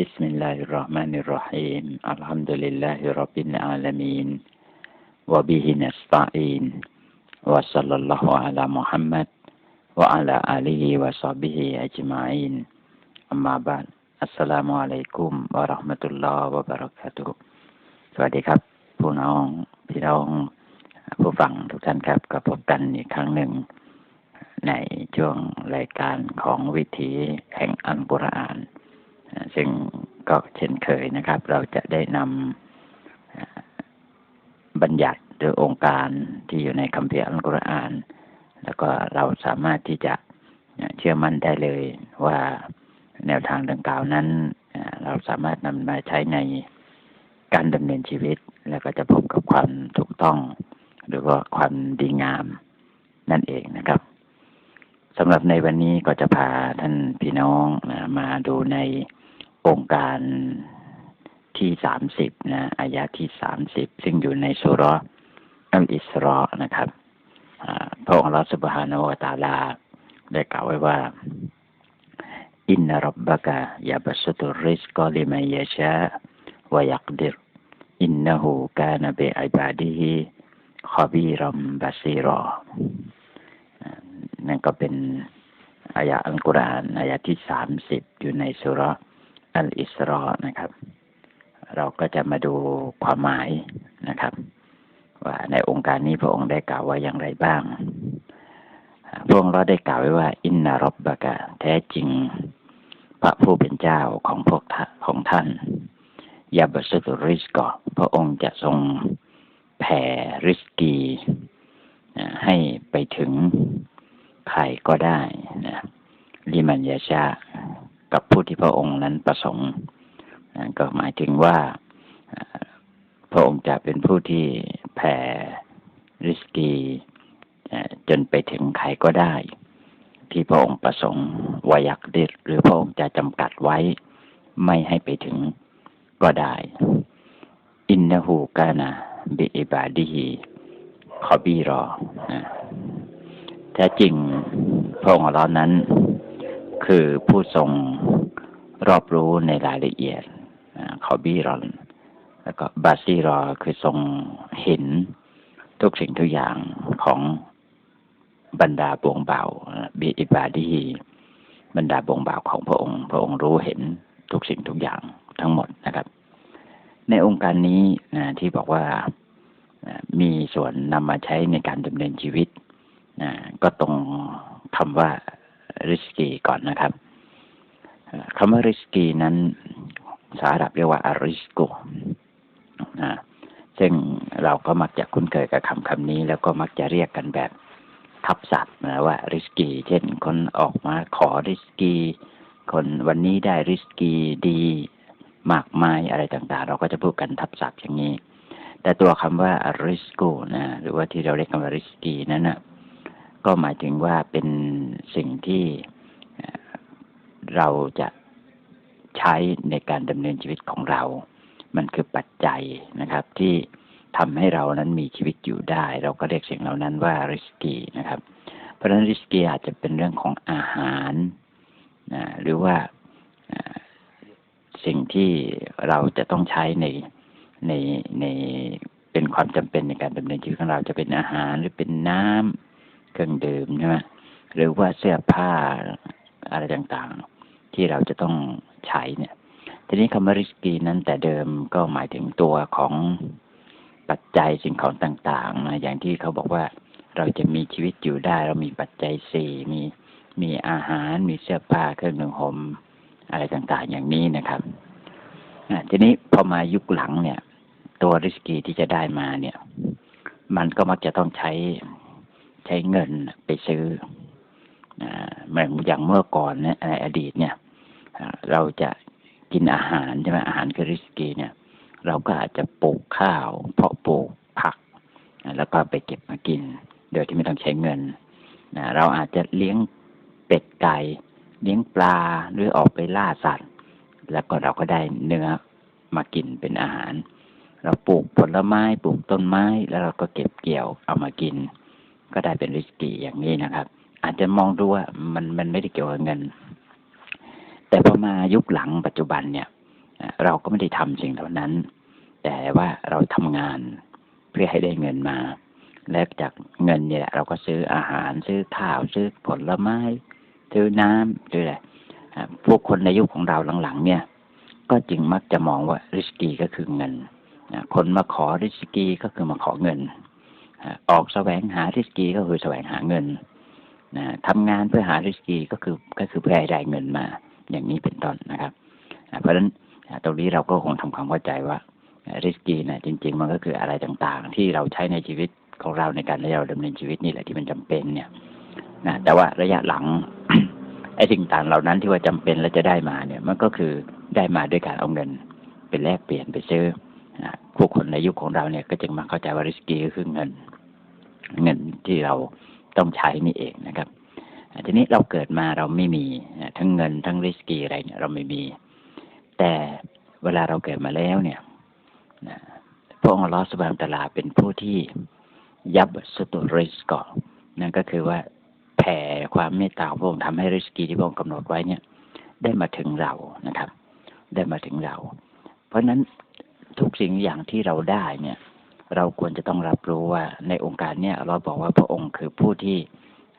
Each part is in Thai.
بسم الله الرحمن الرحيم الحمد لله رب العالمين وبه نستعين وصلى الله على محمد وعلى آله وصحبه أجمعين أما بعد السلام عليكم ورحمة الله وبركاته สวัสดีครับผู้น้องพี่น้องผู้ฟังทุกท่านครับก็พบกันอีกครั้งหนึ่ง ในช่วงรายการของวิถีแห่งอัลกุรอาน ซึ่งก็เช่นเคยนะครับ เราจะได้นำบัญญัติหรือองค์การที่อยู่ในคัมภีร์อัลกุรอาน แล้วก็เราสามารถที่จะเชื่อมั่นได้เลยว่าแนวทางดังกล่าวนั้น เราสามารถนำมาใช้ในการดำเนินชีวิต แล้วก็จะพบกับความถูกต้อง หรือว่าความดีงามนั่นเองนะครับสำหรับในวันนี้ก็จะพาท่านพี่น้องมาดูใน องค์การที่สามสิบนะอายะที่สามสิบซึ่งอยู่ในสุรอัลอิสรอนะครับพระองค์รัสุบฮานาวตาลา ได้กล่าวไว้ว่า อินนรับบะกะยาบสุตุริสกอลิมัยชาวยักดิรอินนหูกานเบอิบาดีฮิขบีรัมบาซีรอนั่นก็เป็นอายะอัลกุรอานอายะที่สามสิบอยู่ในสุร อัลอิสรอนะครับ เราก็จะมาดูความหมายนะครับ ว่าในองค์การนี้พระองค์ได้กล่าวว่าอย่างไรบ้าง พระองค์เราได้กล่าวไว้ว่า อินนารบบกะแท้จริง พระผู้เป็นเจ้าของพวกของท่านยาบสุตุริสกอพระองค์จะทรงแผ่ริสกีให้ไปถึงใครก็ได้นะลิมันยาชา กับผู้ที่พระองค์นั้นประสงค์ก็หมายถึงว่าพระองค์จะเป็นผู้ที่แผ่ริสกีจนไปถึงใครก็ได้ ที่พระองค์ประสงค์วายักดิหรือพระองค์จะจำกัดไว้ ไม่ให้ไปถึงก็ได้ อินนหูกานะบิอิบาดีขอบีรอนะแท้จริงพระองค์เรานั้น คือผู้ทรงรอบรู้ในรายละเอียดขอบีรอน แล้วก็บาซีรอคือทรงเห็นทุกสิ่งทุกอย่างของบรรดาบวงเบาบีอิบาดีบรรดาบวงเบาของพระองค์ พระองค์รู้เห็นทุกสิ่งทุกอย่างทั้งหมดนะครับ ในองค์การนี้นะที่บอกว่ามีส่วนนำมาใช้ในการดำเนินชีวิตนะก็ตรงคำว่า ริสกีก่อนนะครับคำว่าริสกีนั้นสารับเรียกว่าอาริสโกนะซึ่งเราก็มักจะคุ้นเคยกับคำคำนี้ แล้วก็มักจะเรียกกันแบบทับศัพท์นะว่าริสกี เช่น คนออกมาขอริสกี คนวันนี้ได้ริสกีดีมากมายอะไรต่างๆ เราก็จะพูดกันทับศัพท์อย่างนี้ แต่ตัวคำว่าริสโกนะหรือว่าที่เราเรียกกันว่าริสกีนั้นนะ ก็หมายถึงว่าเป็นสิ่งที่เราจะใช้ในการดำเนินชีวิตของเรา มันคือปัจจัยนะครับ ที่ทำให้เรานั้นมีชีวิตอยู่ได้ เราก็เรียกสิ่งเหล่านั้นว่าริสกีนะครับ เพราะฉะนั้นริสกีอาจจะเป็นเรื่องของอาหารนะหรือว่าสิ่งที่เราจะต้องใช้ในในในเป็นความจำเป็นในการดำเนินชีวิตของเราจะเป็นอาหารหรือเป็นน้ำ เครื่องดื่มใช่ไหมหรือว่าเสื้อผ้าอะไรต่างๆ ที่เราจะต้องใช้เนี่ย ทีนี้คำว่าริสกีนั้นแต่เดิมก็หมายถึงตัวของปัจจัยสิ่งของต่างๆนะอย่างที่เขาบอกว่าเราจะมีชีวิตอยู่ได้ เรามีปัจจัยสี่มีมีอาหารมีเสื้อผ้าเครื่องนึ่งห่มอะไรต่างๆ อย่างนี้นะครับทีนี้พอมายุคหลังเนี่ย ตัวริสกีที่จะได้มาเนี่ย มันก็มักจะต้องใช้ ใช้เงินไปซื้อเหมือนอย่างเมื่อก่อนเนี่ยในอดีตเนี่ยเราจะกินอาหารใช่ไหมอาหารคือริสกีเนี่ย เราก็อาจจะปลูกข้าว เพาะปลูกผัก แล้วก็ไปเก็บมากิน โดยที่ไม่ต้องใช้เงินเราอาจจะเลี้ยงเป็ดไก่เลี้ยงปลาหรือออกไปล่าสัตว์ แล้วก็เราก็ได้เนื้อมากินเป็นอาหาร เราปลูกผลไม้ปลูกต้นไม้แล้วเราก็เก็บเกี่ยวเอามากิน ก็ได้เป็นริสกีอย่างนี้นะครับ อาจจะมองดูว่ามันมันไม่ได้เกี่ยวกับเงิน แต่พอมายุคหลังปัจจุบันเนี่ยเราก็ไม่ได้ทำสิ่งเหล่านั้น แต่ว่าเราทำงานเพื่อให้ได้เงินมา และจากเงินเนี่ยเราก็ซื้ออาหารซื้อข้าวซื้อผลไม้ ซื้อน้ำซื้ออะไรอ่าพวกคนในยุคของเราหลังๆ เนี่ย ก็จึงมักจะมองว่าริสกีก็คือเงินคนมาขอริสกีก็คือมาขอเงิน ออกแสวงหาริสกีก็คือแสวงหาเงินนะทำงานเพื่อหาริสกีก็คือก็คือเพื่อให้ได้เงินมา อย่างนี้เป็นต้นนะครับ เพราะฉะนั้นตรงนี้เราก็คงทำความเข้าใจว่าริสกีนะจริง ๆ มันก็คืออะไรต่างๆ ที่เราใช้ในชีวิตของเราในการที่เราดำเนินชีวิตนี่แหละที่มันจำเป็นเนี่ยนะแต่ว่าระยะหลังไอ้สิ่งต่างเหล่านั้นที่ว่าจำเป็นและจะได้มาเนี่ย มันก็คือได้มาด้วยการเอาเงินเป็นแลกเปลี่ยนไปซื้อนะผู้คนในยุคของเราเนี่ยก็จึงมาเข้าใจว่าริสกีก็คือเงิน เงินที่เราต้องใช้นี่เองนะครับทีนี้เราเกิดมาเราไม่มีทั้งเงินทั้งริสกีอะไรเนี่ยเราไม่มี แต่เวลาเราเกิดมาแล้วเนี่ยพระองค์ลอสบานตลาเป็นผู้ที่ยับสตุริสก่อนั่นก็คือว่าแผ่ความเมตตาพระองค์ทำให้ริสกีที่พระองค์กำหนดไว้เนี่ย ได้มาถึงเรานะครับ ได้มาถึงเรา เพราะฉะนั้นทุกสิ่งอย่างที่เราได้เนี่ย เราควรจะต้องรับรู้ว่าในองค์การเนี่ยเราบอกว่าพระองค์คือผู้ที่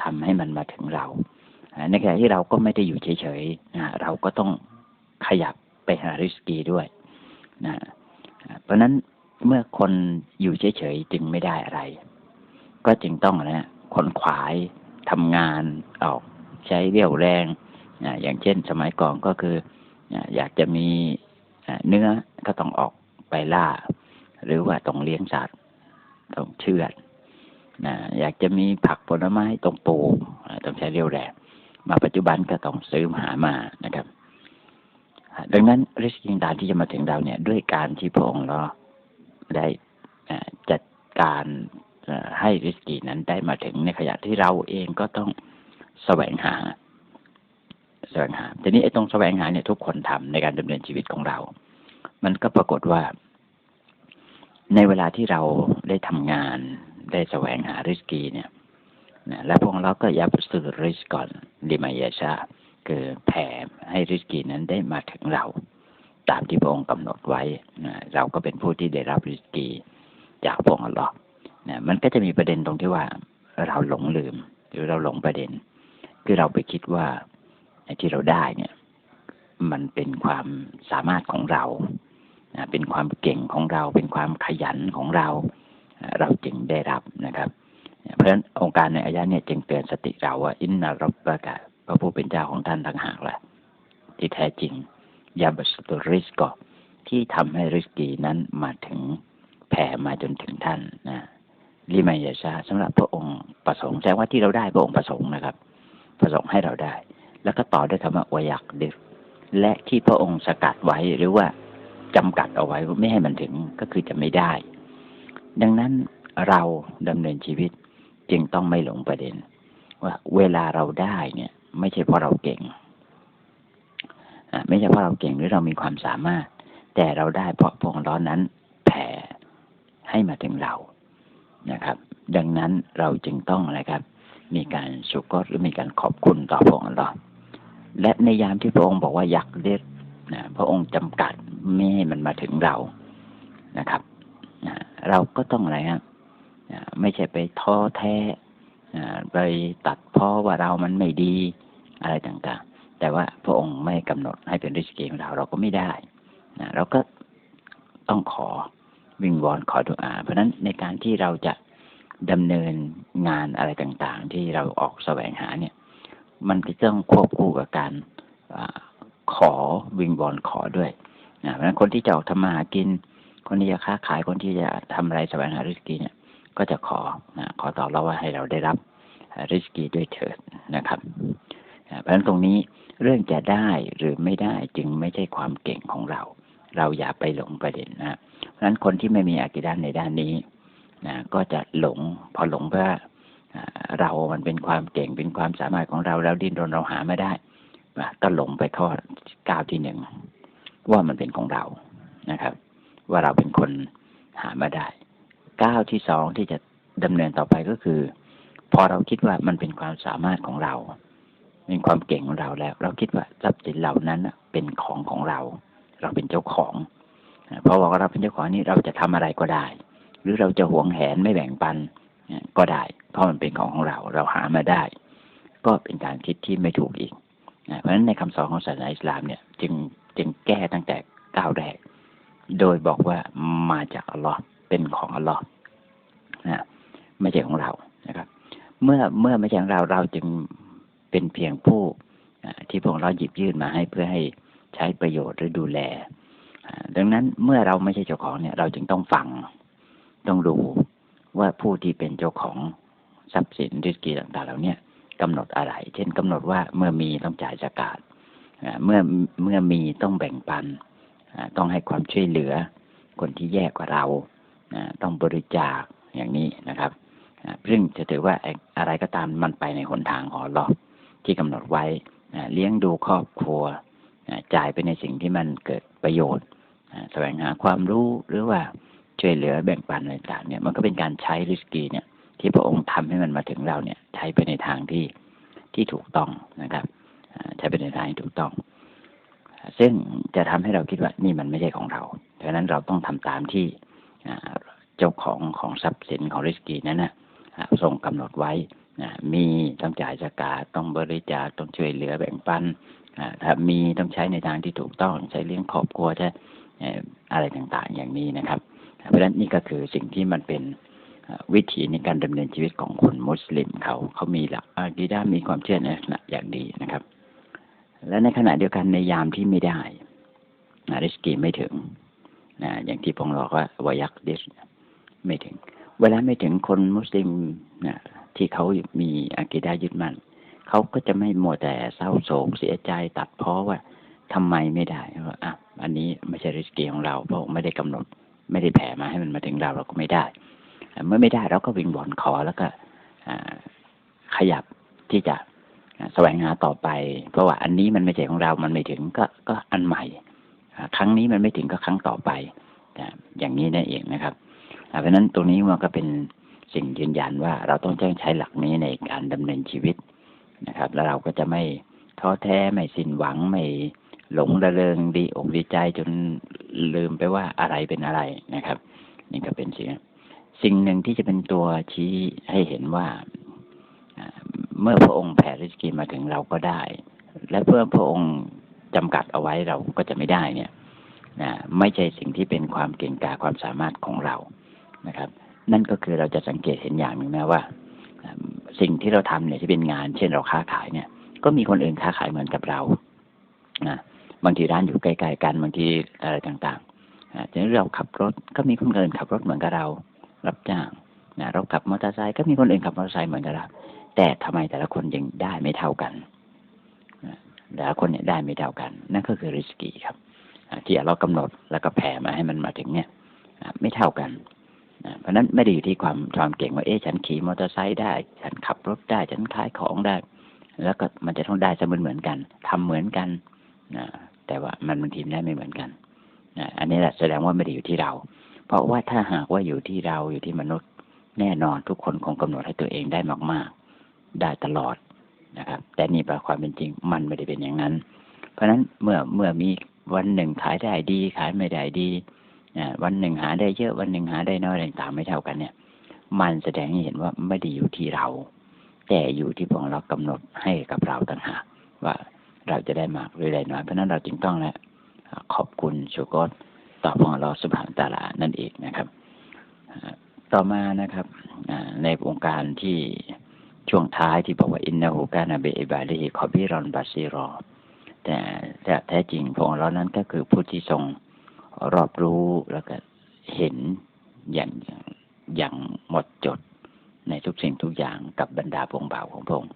ทำให้มันมาถึงเรา ในขณะที่เราก็ไม่ได้อยู่เฉยๆเราก็ต้องขยับไปหาริสกีด้วยนะเพราะนั้นเมื่อคนอยู่เฉยๆจึงไม่ได้อะไร ก็จึงต้องนะขนขวายทำงานออกใช้เรี่ยวแรง อย่างเช่นสมัยก่อนก็คือ อยากจะมีเนื้อก็ต้องออกไปล่า หรือว่าต้องเลี้ยงสัตว์ต้องเชือดนะอยากจะมีผักผลไม้ต้องปลูกต้องใช้เรี่ยวแรงมาปัจจุบันก็ต้องซื้อหามานะครับ ดังนั้นริสกิงดานที่จะมาถึงเราเนี่ย ด้วยการที่พระองค์เราได้จัดการให้ริสกีนั้นได้มาถึงในขณะที่เราเองก็ต้องแสวงหาแสวงหาทีนี้ไอ้ตรงแสวงหาเนี่ยทุกคนทำในการดำเนินชีวิตของเรา มันก็ปรากฏว่า ในเวลาที่เราได้ทำงาน ได้แสวงหาริสกีเนี่ยนะและพวกเราก็ยับสื่อริสก่อนดิมายาชาคือแผ่ให้ริสกีนั้นได้มาถึงเรา ตามที่พระองค์กำหนดไว้นะเราก็เป็นผู้ที่ได้รับริสกีจากพระองค์อัลลอฮ์นะมันก็จะมีประเด็นตรงที่ว่าเราหลงลืม หรือเราหลงประเด็น คือเราไปคิดว่าที่เราได้เนี่ย มันเป็นความสามารถของเรา เป็นความเก่งของเรา เป็นความขยันของเรา เราจึงได้รับนะครับ เพราะฉะนั้นองค์การในอายะเนี่ยจึงเตือนสติเราว่าอินนารับบะกะพระผู้เป็นเจ้าของท่านต่างหากแหละที่แท้จริงยาบัสตุริสก็ที่ทำให้ริสกีนั้นมาถึงแผ่มาจนถึงท่านนะลิมายาชาสำหรับพระองค์ประสงค์แสดงว่าที่เราได้พระองค์ประสงค์นะครับ ประสงค์ให้เราได้ แล้วก็ต่อด้วยคำว่าวยักดิและที่พระองค์สกัดไว้หรือว่า จำกัดเอาไว้ไม่ให้มันถึงก็คือจะไม่ได้ ดังนั้นเราดำเนินชีวิตจึงต้องไม่หลงประเด็น ว่าเวลาเราได้เนี่ย ไม่ใช่เพราะเราเก่งไม่ใช่เพราะเราเก่งหรือเรามีความสามารถ แต่เราได้เพราะพวงร้อนนั้นแผ่ให้มาถึงเรานะครับ ดังนั้นเราจึงต้องอะไรครับ มีการสุกรหรือมีการขอบคุณต่อพระองค์เราและในยามที่พระองค์บอกว่าอยากเด็ด นะพระองค์จำกัดไม่ให้มันมาถึงเรานะครับนะเราก็ต้องอะไรครับนะไม่ใช่ไปท้อแท้นะไปตัดเพ้อว่าเรามันไม่ดีอะไรต่างๆ แต่ว่าพระองค์ไม่กำหนดให้เป็นริสกีของเราเราก็ไม่ได้นะเราก็ต้องขอวิงวอนขอดุอา เพราะฉะนั้นในการที่เราจะดำเนินงานอะไรต่างๆ ที่เราออกแสวงหาเนี่ย มันก็ต้องควบคู่กับการ ขอวิงบอลขอด้วยนะเพราะฉะนั้นคนที่จะออกทำมาหากิน คนที่จะค้าขายคนที่จะทำอะไรแสวงหาริสกีเนี่ย ก็จะขอนะขอต่อเราว่าให้เราได้รับริสกีด้วยเถิดนะครับนะเพราะฉะนั้นตรงนี้เรื่องจะได้หรือไม่ได้จึงไม่ใช่ความเก่งของเรา เราอย่าไปหลงประเด็นนะเพราะฉะนั้นคนที่ไม่มีอากิด้านในด้านนี้นะก็จะหลงพอหลงเพื่อเรามันเป็นความเก่งเป็นความสามารถของเราแล้วดิ้นรนเราหาไม่ได้ ก็หลงไปข้อก้าวที่หนึ่งว่ามันเป็นของเรานะครับ ว่าเราเป็นคนหามาได้ก้าวที่สองที่จะดำเนินต่อไปก็คือ พอเราคิดว่ามันเป็นความสามารถของเรา เป็นความเก่งของเราแล้ว เราคิดว่าทรัพย์สินเหล่านั้นเป็นของของเรา เราเป็นเจ้าของเพราะว่าเราเป็นเจ้าของนี่เราจะทำอะไรก็ได้ หรือเราจะหวงแหนไม่แบ่งปันก็ได้ เพราะมันเป็นของของเรา เราหามาได้ ก็เป็นการคิดที่ไม่ถูกอีก เพราะฉะนั้นในคำสอนของศาสนาอิสลามเนี่ยจึงจึงแก้ตั้งแต่ก้าวแรก โดยบอกว่ามาจากอัลลอฮ์เป็นของอัลลอฮ์นะไม่ใช่ของเรานะครับ เมื่อเมื่อไม่ใช่ของเราเราจึงเป็นเพียงผู้ที่พวกเราหยิบยื่นมาให้เพื่อให้ใช้ประโยชน์หรือดูแล ดังนั้นเมื่อเราไม่ใช่เจ้าของเนี่ย เราจึงต้องฟังต้องดูว่าผู้ที่เป็นเจ้าของทรัพย์สินริสกีต่างๆเหล่านี้ กำหนดอะไร เช่นกำหนดว่าเมื่อมีต้องจ่ายสกาดเมื่อเมื่อมีต้องแบ่งปัน ต้องให้ความช่วยเหลือ คนที่แย่กว่าเรา ต้องบริจาคอย่างนี้นะครับซึ่งจะถือว่าอะไรก็ตามมันไปในหนทางของเลอฮ์ที่กำหนดไว้เลี้ยงดูครอบครัวจ่ายไปในสิ่งที่มันเกิดประโยชน์แสวงหาความรู้หรือว่าช่วยเหลือแบ่งปันอะไรต่างเนี่ยมันก็เป็นการใช้ริสกีเนี่ย ที่พระองค์ทำให้มันมาถึงเราเนี่ยใช้ไปในทางที่ที่ถูกต้องนะครับใช้ไปในทางที่ถูกต้อง ซึ่งจะทำให้เราคิดว่านี่มันไม่ใช่ของเราดังนั้นเราต้องทำตามที่เจ้าของของทรัพย์สินของริสกีนั้นนะอ่าทรงกำหนดไว้มีต้องจ่ายสกาดต้องบริจาคต้องช่วยเหลือแบ่งปันถ้ามีต้องใช้ในทางที่ถูกต้องใช้เลี้ยงครอบครัวใช้เอ่อะไรต่างๆอย่างนี้นะครับ เพราะฉะนั้นนี่ก็คือสิ่งที่มันเป็น วิถีในการดำเนินชีวิตของคนมุสลิมเขาเขามีหลักอากีดามีความเชื่อในลักษณะอย่างดีนะครับ และในขณะเดียวกันในยามที่ไม่ได้ริสกีไม่ถึงนะอย่างที่ผมบอกว่าวายักดิสไม่ถึง เวลาไม่ถึงคนมุสลิมนะที่เขามีอากีดายึดมั่นเขาก็จะไม่มัวแต่เศร้าโศกเสียใจตัดเพ้อว่าทำไมไม่ได้ว่าอะอันนี้ไม่ใช่ริสกีของเราเพราะไม่ได้กำหนด ไม่ได้แผ่มาให้มันมาถึงเราเราก็ไม่ได้ เมื่อไม่ได้เราก็วิงวอนขอแล้วก็ขยับที่จะแสวงหาต่อไป เพราะว่าอันนี้มันไม่ใช่ของเรา มันไม่ถึงก็ก็อันใหม่ ครั้งนี้มันไม่ถึงก็ครั้งต่อไป อย่างนี้นั่นเองนะครับ เพราะฉะนั้นตรงนี้มันก็เป็นสิ่งยืนยันว่าเราต้องใช้หลักนี้ในการดำเนินชีวิตนะครับ แล้วเราก็จะไม่ท้อแท้ไม่สิ้นหวังไม่หลงระเริงดีอกดีใจจนลืมไปว่าอะไรเป็นอะไรนะครับ นี่ก็เป็นสิ่ง สิ่งหนึ่งที่จะเป็นตัวชี้ให้เห็นว่าเมื่อพระองค์แผ่ริสกีมาถึงเราก็ได้ และเพื่อพระองค์จำกัดเอาไว้เราก็จะไม่ได้เนี่ยนะไม่ใช่สิ่งที่เป็นความเก่งกาความสามารถของเรานะครับ นั่นก็คือเราจะสังเกตเห็นอย่างหนึ่งนะว่า สิ่งที่เราทำเนี่ยที่เป็นงาน เช่นเราค้าขายเนี่ย ก็มีคนอื่นค้าขายเหมือนกับเรานะบางทีร้านอยู่ใกล้ๆกันบางทีอะไรต่างๆอ่าทีนี้เราขับรถก็มีคนอื่นขับรถเหมือนกับเรา รับจ้างนะเราขับมอเตอร์ไซค์ก็มีคนอื่นขับมอเตอร์ไซค์เหมือนกับเราแต่ทำไมแต่ละคนยังได้ไม่เท่ากันแต่ละคนเนี่ยได้ไม่เท่ากัน นั่นก็คือริสกีครับที่เรากำหนดแล้วก็แผ่มาให้มันมาถึงเนี่ยไม่เท่ากันเพราะนั้นไม่ได้อยู่ที่ความความเก่งว่าเอ๊ะฉันขี่มอเตอร์ไซค์ได้ ฉันขับรถได้ฉันขายของได้ แล้วก็มันจะต้องได้เสมือนเหมือนกันทำเหมือนกันนะแต่ว่ามันบางทีมได้ไม่เหมือนกันนะอันนี้แหละแสดงว่าไม่ได้อยู่ที่เรา เพราะว่าถ้าหากว่าอยู่ที่เราอยู่ที่มนุษย์ แน่นอนทุกคนคงกำหนดให้ตัวเองได้มาก ๆ ได้ตลอดนะครับ แต่นี่ปราความเป็นจริงมันไม่ได้เป็นอย่างนั้น เพราะฉะนั้นเมื่อเมื่อมีวันหนึ่งขายได้ดีขายไม่ได้ดีวันหนึ่งหาได้เยอะวันหนึ่งหาได้น้อยอะไรต่างๆไม่เท่ากันเนี่ย มันแสดงให้เห็นว่าไม่ได้อยู่ที่เรา แต่อยู่ที่พวกเรากำหนดให้กับเราต่างหากว่าเราจะได้มากหรือได้น้อยเพราะนั้นเราจึงต้องและขอบคุณชูกร ต่อพระองค์สุบฮานตาลานั่นเองนะครับต่อมานะครับในองค์การที่ช่วงท้ายที่บอกว่าอินนาหูกานาเบอิบาลีขอบิรอนบาซิรอแต่แต่แท้จริงพระองค์เรานั้นก็คือผู้ที่ทรงรอบรู้แล้วก็เห็นอย่างอย่างหมดจดในทุกสิ่งทุกอย่างกับบรรดาพงบ่าวของพระองค์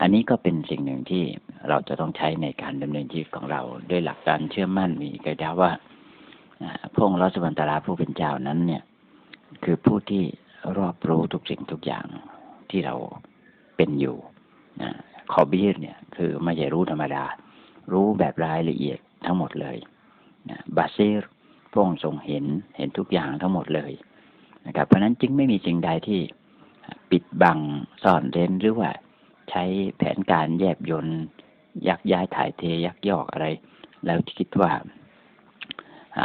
อันนี้ก็เป็นสิ่งหนึ่งที่เราจะต้องใช้ในการดำเนินชีวิตของเรา ด้วยหลักการเชื่อมั่นมีกระดาว่า พระองค์รัสวันตาราผู้เป็นเจ้านั้นเนี่ย คือผู้ที่รอบรู้ทุกสิ่งทุกอย่างที่เราเป็นอยู่นะขอบีรเนี่ยคือไม่ใช่รู้ธรรมดา รู้แบบรายละเอียดทั้งหมดเลยนะบาซิรพระองค์ทรงเห็นเห็นทุกอย่างทั้งหมดเลยนะครับเพราะนั้นจึงไม่มีสิ่งใดที่ปิดบังซ่อนเร้นหรือว่า ใช้แผนการแยบยนต์ยักย้ายถ่ายเทยักยอกอะไร แล้วคิดว่า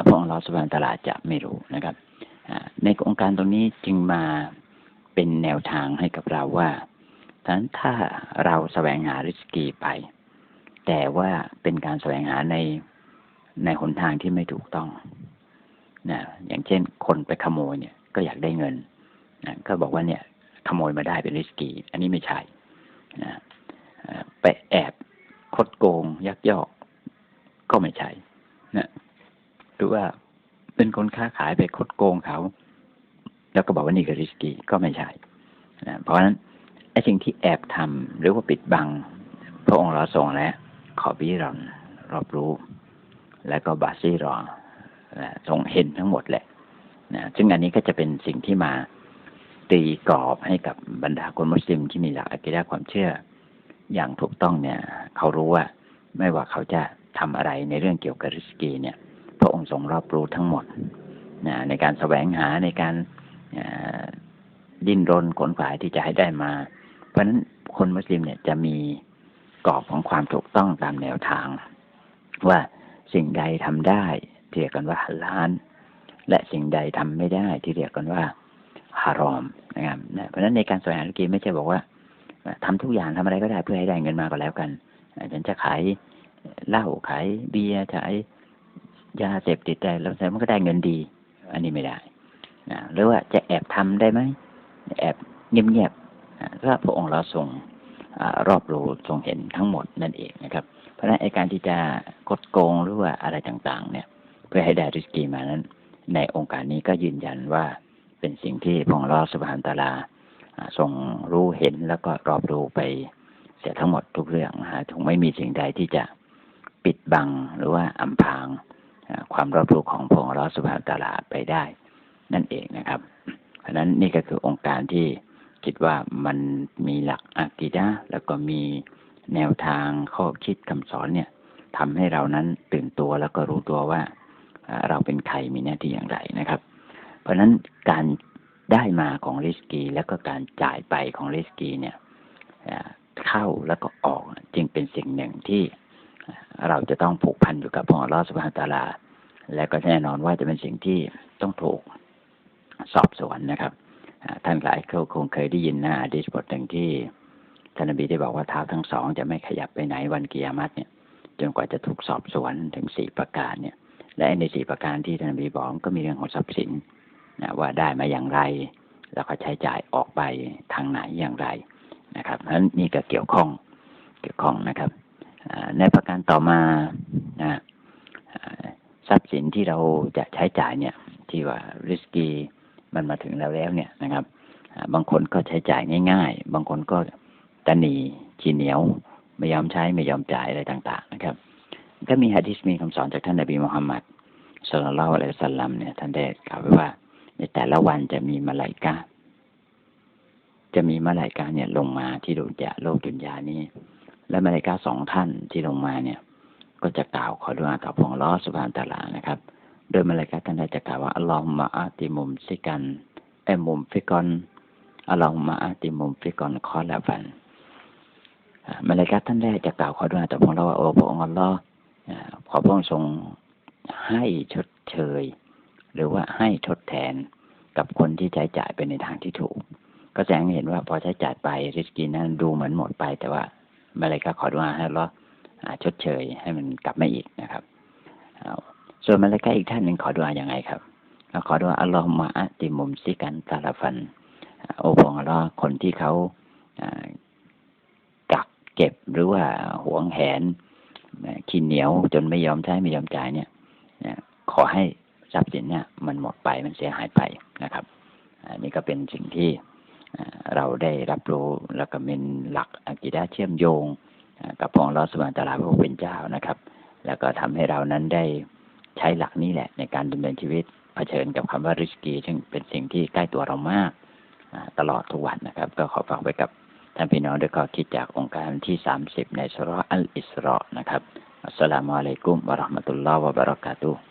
พระองค์ลอสุบานตลาดจะไม่รู้นะครับในองค์การตรงนี้จึงมาเป็นแนวทางให้กับเราว่าฉะนั้นถ้าเราแสวงหาริสกีไป แต่ว่าเป็นการแสวงหาในในหนทางที่ไม่ถูกต้องนะอย่างเช่น คนไปขโมยเนี่ย ก็อยากได้เงินนะก็บอกว่าเนี่ย ขโมยมาได้เป็นริสกี อันนี้ไม่ใช่นะไปแอบคดโกง ยักยอก ก็ไม่ใช่นะ รือว่าเป็นคนค้าขายไปคดโกงเขา แล้วก็บอกว่านี่คือริสกีก็ไม่ใช่นะเพราะฉะนั้นไอ้สิ่งที่แอบทำหรือว่าปิดบัง พระองค์เราทรงแล้วขอบิรอนรอบรู้ แล้วก็บาซีรอทรงเห็นทั้งหมดแหละนะซึ่งอันนี้ก็จะเป็นสิ่งที่มาตีกรอบให้กับบรรดาคนมุสลิมที่มีหลักอักิดะความเชื่อ อย่างถูกต้องเนี่ย เขารู้ว่าไม่ว่าเขาจะทำอะไรในเรื่องเกี่ยวกับริสกีเนี่ย ระองค์ทรงรอบรู้ทั้งหมดนะในการแสวงหาในการดิ้นรนขนขวายที่จะให้ได้มา เพราะฉะนั้นคนมุสลิมเนี่ยจะมีกรอบของความถูกต้องตามแนวทาง ว่าสิ่งใดทำได้เรียกกันว่าฮัลานและสิ่งใดทำไม่ได้ที่เรียกกันว่าฮารอมนะครับเพราะฉะนั้นในการสวงหาธุรกิจไม่ใช่บอกว่าทำทุกอย่างทำอะไรก็ได้เพื่อให้ได้เงินมาก็แล้วกันฉันจะขายเหล้าขายเบียร์ขาย ยาเสพติดได้แล้วแต่มันก็ได้เงินดี อันนี้ไม่ได้นะหรือว่าจะแอบทำได้ไหมแอบเงียบๆพระพระองค์เราทรงรอบรู้ทรงเห็นทั้งหมดนั่นเองนะครับ เพราะฉะนั้นไอการที่จะกดโกงหรือว่าอะไรต่างๆ เนี่ย เพื่อให้ได้ริสกีมานั้น ในองค์การนี้ก็ยืนยันว่าเป็นสิ่งที่พระองค์รอสุบานตาลาทรงรู้เห็นแล้วก็รอบรู้ไปเสียทั้งหมดทุกเรื่องฮะถึงไม่มีสิ่งใดที่จะปิดบังหรือว่าอำพราง ความรอบรู้ของพงค์รอสุบาตาลาไปได้ นั่นเองนะครับ เพราะนั้นนี่ก็คือองค์การที่คิดว่ามันมีหลักอักิดะแล้วก็มีแนวทางข้อคิดคำสอนเนี่ยทำให้เรานั้นตื่นตัวแล้วก็รู้ตัวว่าเราเป็นใครมีหน้าที่อย่างไรนะครับ เพราะฉะนั้นการได้มาของริสกี แล้วก็การจ่ายไปของริสกีเนี่ยเข้าแล้วก็ออกจึงเป็นสิ่งหนึ่งที่ เราจะต้องผูกพันอยู่กับพระองค์ลอสบาตาลา และก็แน่นอนว่าจะเป็นสิ่งที่ต้องถูกสอบสวนนะครับ ท่านหลายเขาคงเคยได้ยินนะดีตบทหนึ่งที่ท่านนบีได้บอกว่าเท้าทั้งสองจะไม่ขยับไปไหนวันกิยามัตเนี่ย จนกว่าจะถูกสอบสวนถึงสี่ประการเนี่ย และในสี่ประการที่ท่านนบีบอกก็มีเรื่องของทรัพย์สินนะว่าได้มาอย่างไร แล้วก็ใช้จ่ายออกไปทางไหนอย่างไรนะครับเพราะนั้นนี่ก็เกี่ยวข้องเกี่ยวข้องนะครับ ในประการต่อมานะทรัพย์สินที่เราจะใช้จ่ายเนี่ย ที่ว่าริสกีมันมาถึงแล้วแล้วเนี่ยนะครับ บางคนก็ใช้จ่ายง่าย ๆ บางคนก็ตนีชีเหนียว ไม่ยอมใช้ไม่ยอมจ่ายอะไรต่าง ๆ นะครับ ก็มีฮะดิษมีคำสอนจากท่านนบีมุฮัมมัดสุลลัลอะลัยสัลลัมเนี่ยท่านได้กล่าวไว้ว่า ในแต่ละวันจะมีมาลายกาจะมีมาลายกาเนี่ยลงมาที่ดวงจะโลกดุนยานี้ และมาลายกาสองท่านที่ลงมาเนี่ย ก็จะกล่าวขอดุอาต่อพระองค์ลอสุบานตาลานะครับ โดยมาลายกาท่านได้จะกล่าวว่าอัลลอฮฺมะอาติมุมซิกันเอมุมฟิกอนอัลลอฮฺมะอาติมุมฟิกอนคอลาฟันมาลายกาท่านแรกจะกล่าวขอดุอาต่อพระองค์ว่าโอ้พระองค์อัลลอฮฺขอพระองค์ทรงให้ชดเชย หรือว่าให้ทดแทนกับคนที่ใช้จ่ายไปในทางที่ถูก ก็แสดงเห็นว่าพอใช้จ่ายไปริสกีนั้นดูเหมือนหมดไปแต่ว่า มาลยกาขอดุอาให้เราชดเชยให้มันกลับมาอีกนะครับส่วนมาลยกาอีกท่านหนึ่งขอดุอาอย่างไงครับขอดุอาอัลลอฮฺมะอัติมุมซิกันตาลาฟัน โอ้พงอัลลอฮ์คนที่เขากักเก็บหรือว่าหวงแหนขี้เหนียวจนไม่ยอมใช้ไม่ยอมจ่ายเนี่ยขอให้ทรัพย์สินเนี่ยมันหมดไปมันเสียหายไปนะครับ อันนี้ก็เป็นสิ่งที่ เราได้รับรู้แล้วก็เป็นหลักอักิดาเชื่อมโยงกับพองลอสวานตลาพระผู้เป็นเจ้านะครับ แล้วก็ทำให้เรานั้นได้ใช้หลักนี้แหละ ในการดำเนินชีวิตเผชิญกับคำว่าริสกี ซึ่งเป็นสิ่งที่ใกล้ตัวเรามากตลอดทุกวันนะครับ ก็ขอฝากไว้กับท่านพี่น้องด้วยก็คิดจากองค์การที่สามสิบในสุรอัลอิสรอนะครับอัสสลามุอะลัยกุมวะราะห์มะตุลลอฮ์วะบะเราะกาตุฮ์